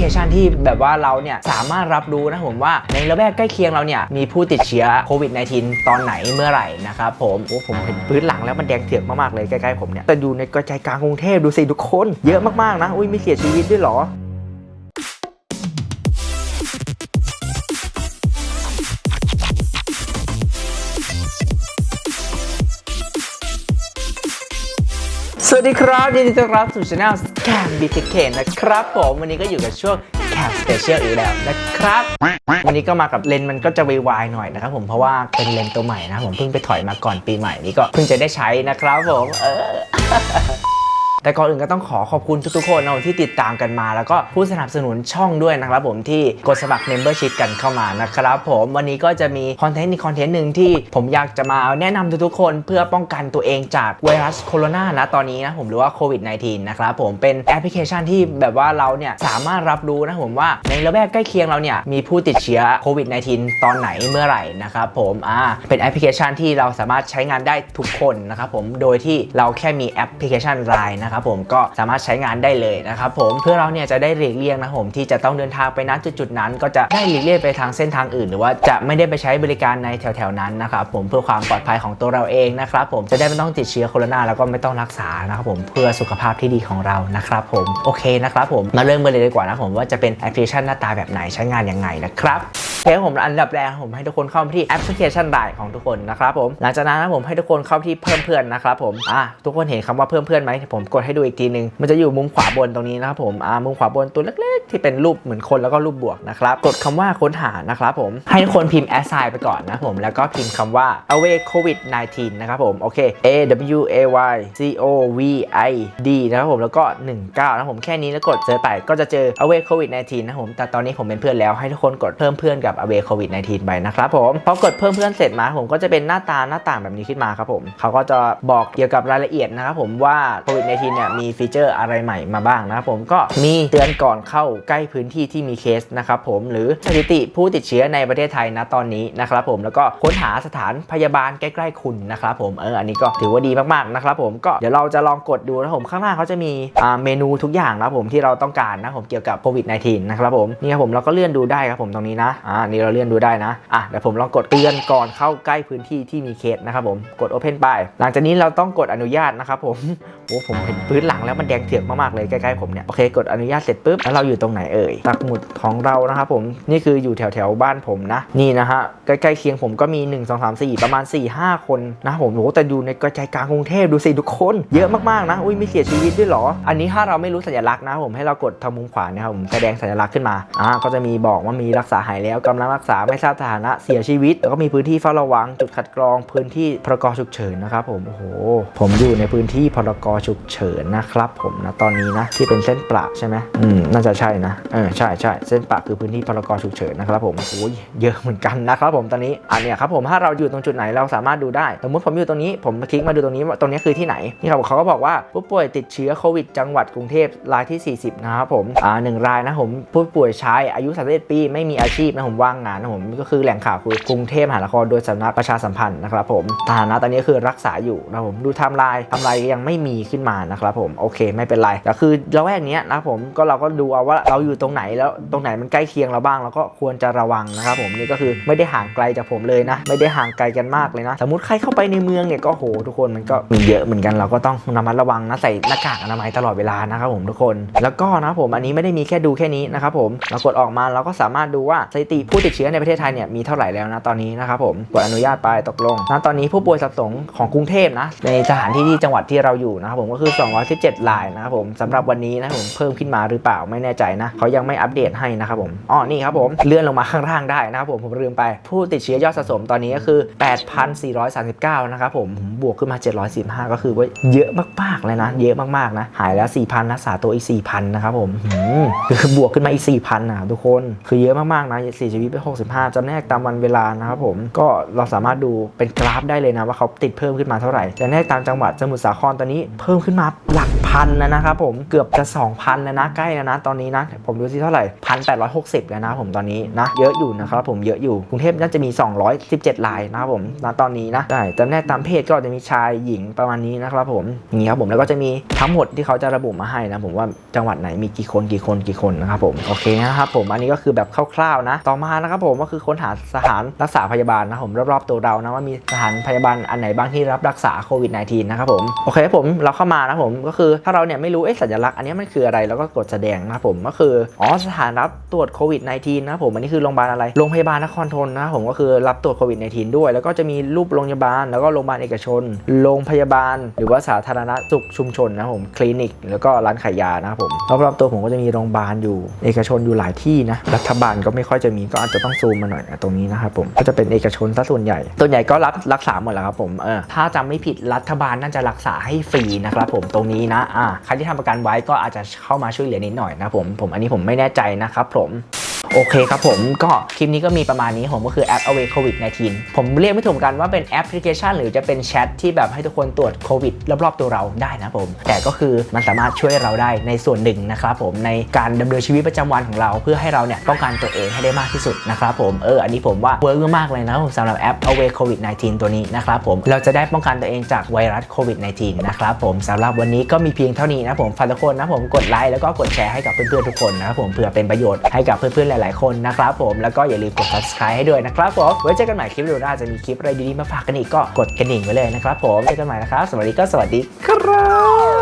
เคชันที่แบบว่าเราเนี่ยสามารถรับรู้นะผมว่าในระแวกใกล้เคียงเราเนี่ยมีผู้ติดเชื้อโควิด -19 ตอนไหนเมื่อไหร่นะครับผมโอ้ผมเห็นพื้นหลังแล้วมันแดงเถือกมากๆเลยใกล้ๆผมเนี่ยแต่อยู่ในกระจายกลางกรุงเทพดูสิทุกคน เยอะมากๆนะอุ้ยไม่เสียชีวิตด้วยหรอ สวัสดีครับ ยินดีต้อนรับสู่ช anel แคมบีทีเคนะครับผมวันนี้ก็อยู่กับช่วงแคมสเปเชียลอีกแล้วนะครับ วันนี้ก็มากับเลนส์มันก็จะวายๆหน่อยนะครับผมเพราะว่าเป็นเลนส์ตัวใหม่นะผมเพิ่งไปถอยมาก่อนปีใหม่นี้ก็เพิ่งจะได้ใช้นะครับผมเออ แต่ก่อนอื่นก็ต้องขอขอบคุณทุกๆคนนะที่ติดตามกันมา แล้วก็ผู้สนับสนุนช่องด้วยนะครับผมที่กดสมัคร Membership กันเข้ามานะครับผมวันนี้ก็จะมีคอนเทนต์อีกคอนเทนต์หนึ่งที่ผมอยากจะมาแนะนำทุกๆคนเพื่อป้องกันตัวเองจากไวรัสโคโรนานะตอนนี้นะผมหรือว่าโควิด -19 นะครับผมเป็นแอปพลิเคชันที่แบบว่าเราเนี่ยสามารถรับรู้นะผมว่าในระแวกใกล้เคียงเราเนี่ยมีผู้ติดเชื้อโควิด -19 ตอนไหนเมื่อไหร่นะครับผมอ่าเป็นแอปพลิเคชันที่เราสามารถใช้งานได้ทุกคนนะครับผมโดยที่เราแค่มีแอปพลิเคชัน Line นะครับผมก็สามารถใช้งานได้เลยนะครับผมเพื่อเราเนี่ยจะได้หลีกเลี่ยงนะผมที่จะต้องเดินทางไปณจุดๆนั้น ก็จะได้หลีกเลี่ยงไปทางเส้นทางอื่น หรือว่าจะไม่ได้ไปใช้บริการในแถวๆนั้นนะครับผมเพื่อความปลอดภัยของตัวเราเองนะครับผมจะได้ไม่ต้องติดเชื้อโคโรนาแล้วก็ไม่ต้องรักษานะครับผมเพื่อสุขภาพที่ดีของเรานะครับผมโอเคนะครับผมมาเริ่มกันเลยดีกว่านะผมว่าจะเป็นแอปพลิเคชันหน้าตาแบบไหนใช้งานยังไงนะครับเคผมอันดับแรกผมให้ทุกคนเข้าไปที่แอปพลิเคชันไลน์ของทุกคนนะครับผมหลังจากนั้นนะผมให้ทุกคนเข้าที่เพิ่มเพื่อนนะครับผมอะทุกคนเห็นคำว่าเพิ่มเพื่อนไหมผมกดให้ดูอีกทีนึงมันจะอยู่มุมขวาบนตรงนี้นะครับผมอ่ามุมขวาบนตัวเล็กๆ ที่เป็นรูปเหมือนคนแล้วก็รูปบวกนะครับกดคำว่าค้นหานะครับผมให้ทุกคนพิมพ์ assign ไปก่อนนะผมแล้วก็พิมพ์คำว่า away covid 19นะครับผมโอเค a w a y c o v i d นะครับผมแล้วก็ 19นะผมแค่นี้แล้วกดเจอไปก็จะเจอ away covid 19นะผมแต่ตอนนี้ผมเป็นเพื่อนแล้วให้ทุกคนกดเพิ่มเพื่อนกับ away covid 19ไปนะครับผมพอกดเพิ่มเพื่อนเสร็จมาผมก็จะเป็นหน้าตาหน้าต่างแบบนี้ขึ้นมาครับผมเขาก็จะบอกเกี่ยวกับรายละเอียดนะครับผมว่า covid 19เนี่ยมีฟีเจอร์อะไรใหม่มาบ้างนะครับผมก็มีเตือนก่อนเข้าใกล้พื้นที่ที่มีเคสนะครับผมหรือสถิติผู้ติดเชื้อในประเทศไทยณตอนนี้นะครับผมแล้วก็ค้นหาสถานพยาบาลใกล้ๆคุณนะครับผมเอออันนี้ก็ถือว่าดีมากๆนะครับผมก็เดี๋ยวเราจะลองกดดูนะครับผมข้างหน้าเขาจะมีเมนูทุกอย่างนะครับผมที่เราต้องการนะผมเกี่ยวกับโควิด -19 นะครับผมนี่ครับผมเราก็เลื่อนดูได้ครับผมตรงนี้นะอ่าอันนี้เราเลื่อนดูได้นะอะเดี๋ยวผมลองกดเตือนก่อนเข้าใกล้พื้นที่ที่มีเคสนะครับผมกด Open ไป หลังจากนี้เราต้องกดอนุญาตนะครับผม โอ้ผมเห็นพื้นหลังแล้วมันแดงเถือกมากๆเลยใกล้ๆผมเนี่ยโอเคกดอนุญาตเสร็จปุ๊บแล้วเราอยู่ตรงไหนเอ่ยปักหมุดของเรานะครับผมนี่คืออยู่แถวๆบ้านผมนะนี่นะฮะใกล้ๆเคียงผมก็มี 1 2 3 4 ประมาณ 4 5 คนนะผมโอ้แต่อยู่ในกระจายกลางกรุงเทพดูสิทุกคน เยอะมากๆนะอุ้ยไม่เสียชีวิตด้วยหรอ อันนี้ถ้าเราไม่รู้สัญลักษณ์นะผมให้เรากดทางมุมขวานะครับผมแสดงสัญลักษณ์ขึ้นมาอ่าก็จะมีบอกว่ามีรักษาหายแล้วกำลังรักษาไม่ทราบสถานะเสียชีวิต แล้วก็มีพื้นที่เฝ้าระวังจุดคัดกรองพื้นที่พรกฉุกเฉินนะครับผมโอ้โหผมอยู่ในพื้นที่พรกฉุกเฉินนะครับผมนะตอนนี้นะที่เป็นเส้นประใช่ไหมอืมน่าจะใช่นะเออใช่ใช่เส้นประคือพื้นที่พรกฉุกเฉินนะครับผมโอ้ยเยอะเหมือนกันนะครับผมตอนนี้อันเนี้ยครับผมถ้าเราอยู่ตรงจุดไหนเราสามารถดูได้ สมมติผมอยู่ตรงนี้ผมคลิกมาดูตรงนี้ว่าตรงนี้คือที่ไหนนี่ครับเขาก็บอกว่าผู้ป่วยติดเชื้อโควิดจังหวัดกรุงเทพรายที่ 40 นะครับผมอ่าหนึ่งรายนะผมผู้ป่วยชายอายุ31ปี ไม่มีอาชีพนะผมว่างงานนะผมก็คือแหล่งข่าวคือกรุงเทพมหานครโดยสำนักประชาสัมพันธ์นะครับผมสถานะตอนนี้คือรักษาอยู่นะผมดูไทม์ไลน์ไทม์ไลน์ยังไม่มีขึ้นมานะครับผมโอเคไม่เป็นไรแต่คือระแวกนี้นะผมก็เราก็ดูเอาว่าเราอยู่ตรงไหนแล้วตรงไหนมันใกล้เคียงเราบ้างเราก็ควรจะระวังนะครับผมนี่ก็คือไม่ได้ห่างไกลจากผมเลยนะ ไม่ได้ห่างไกลกันมากเลยนะ สมมติใครเข้าไปในเมืองเนี่ยก็โหทุกคนมันก็มีเยอะเหมือนกันเราก็ต้องระมัดระวังนะใส่หน้ากากอนามัยตลอดเวลานะครับผมทุกคน แล้วก็นะผมอันนี้ไม่ได้มีแค่ดูแค่นี้นะครับผมเรากดออกมาเราก็สามารถดูว่าสถิติผู้ติดเชื้อในประเทศไทยเนี่ยมีเท่าไหร่แล้วนะตอนนี้นะครับผมกดอนุญาตไปตกลงนะตอนนี้ผู้ป่วยสะสมของกรุงเทพนะในสถานที่ที่จังหวัดที่เราอยู่นะครับผมก็คือ 217รายนะครับผมสำหรับวันนี้นะผมเพิ่มขึ้นมาหรือเปล่าไม่แน่ใจนะเขายังไม่อัปเดตให้นะครับผมอ๋อนี่ครับผมเลื่อนลงมาข้างล่างได้นะครับผมผมลืมไปผู้ติดเชื้อยอดสะสมตอนนี้ก็คือ 8,439 นะครับผมบวกขึ้นมา715ก็คือว่าเยอะมากๆเลยนะ เยอะมากๆนะ หายแล้ว 4,000รักษาตัวอีก 4,000 นะครับผมหืมคือบวกขึ้นมาอีก 4,000นะทุกคนคือเยอะมากๆนะเสียชีวิตไป 65จำแนกตามวันเวลานะครับผมก็เราสามารถดูเป็นกราฟได้เลยนะว่าเขาติดเพิ่มขึ้นมาเท่าไหร่จำแนกตามจังหวัดสมุทรสาครตอนนี้เพิ่มขึ้นมาหลักพันแล้วนะครับผมเกือบจะ 2,000 แล้วนะใกล้แล้วนะ ตอนนี้นะ ผมดูที่เท่าไหร่พันแปดร้อยหกสิบแล้วนะผมตอนนี้นะ เยอะอยู่นะครับผมเยอะอยู่กรุงเทพน่าจะมี 217รายนะครับผมณตอนนี้นะใช่จำแนกตามเพศก็จะมีชายหญิงประมาณนี้นะครับผมอย่างนี้ครับผมแล้วก็จะมีทั้งหมดที่เขาจะระบุมาให้นะผมว่าจังหวัดไหนมีกี่คนกี่คนกี่คนนะครับผมโอเคนะครับผมอันนี้ก็คือแบบคร่าวๆนะ ต่อมานะครับผมก็คือค้นหาสถานรักษาพยาบาลนะผมรอบๆตัวเรานะว่ามีสถานพยาบาลอันไหนบ้างที่รับรักษาโควิด -19 นะครับผมโอเคครับผมเราเข้ามานะผมก็คือถ้าเราเนี่ยไม่รู้เอ๊ะสัญลักษณ์อันนี้มันคืออะไรเราก็กดแสดงนะผมก็คืออ๋อสถานรับตรวจโควิด -19 นะผมอันนี้คือโรงพยาบาลอะไรโรงพยาบาลนครทนนะผมก็คือรับตรวจโควิด -19 ด้วย แล้วก็จะมีรูปโรงพยาบาล แล้วก็โรงพยาบาลเอกชน โรงพยาบาล หรือว่าสาธารณสุขชุมชนนะผมคลินิก แล้วก็ร้านขายยานะผมรอบๆตัวผมก็จะมีโรงพยาบาลอยู่ เอกชนอยู่หลายที่นะรัฐบาลก็ไม่ค่อยจะมีก็อาจจะต้องซูมมาหน่อยนะตรงนี้นะครับผมก็จะเป็นเอกชนซะส่วนใหญ่ส่วนใหญ่ก็รับรักษาหมดแล้วครับผมเออถ้าจำไม่ผิดรัฐบาลน่าจะรักษาให้ฟรีนะครับผมตรงนี้นะอ่าใครที่ทำประกันไว้ก็อาจจะเข้ามาช่วยเหลือนิดหน่อยนะผมผมอันนี้ผมไม่แน่ใจนะครับผม โอเคครับผมก็คลิปนี้ก็มีประมาณนี้ผมก็คือแอป Away COVID 19ผมเรียกไม่ถูกกันว่าเป็นแอปพลิเคชัน หรือจะเป็นแชทที่แบบให้ทุกคนตรวจโควิดรอบๆตัวเราได้นะผม แต่ก็คือมันสามารถช่วยเราได้ในส่วนหนึ่งนะครับผมในการดำเนินชีวิตประจำวันของเรา เพื่อให้เราเนี่ยป้องกันตัวเองให้ได้มากที่สุดนะครับผมเอออันนี้ผมว่าเวิร์กมากเลยนะผมสำหรับแอป Away COVID 19ตัวนี้นะครับผมเราจะได้ป้องกันตัวเองจากไวรัสโควิด -19 นะครับผมสำหรับวันนี้ก็มีเพียงเท่านี้นะผมฝากทุกคนนะผมกดไลค์แล้วก็กดแชร์ให้กับเพื่อนๆทุกคนนะครับผมเผื่อเป็นประโยชน์ให้กับเพื่อนๆหลาย ๆ คนนะครับผมแล้วก็อย่าลืมกด subscribe ให้ด้วยนะครับผมไว้เจอกันใหม่คลิปเดีโอหน้าจะมีคลิปอะไรดีๆมาฝากกันอีกก็กดกระดิ่งไว้เลยนะครับผมเจอกันใหม่นะครับสวัสดีก็สวัสดีครับ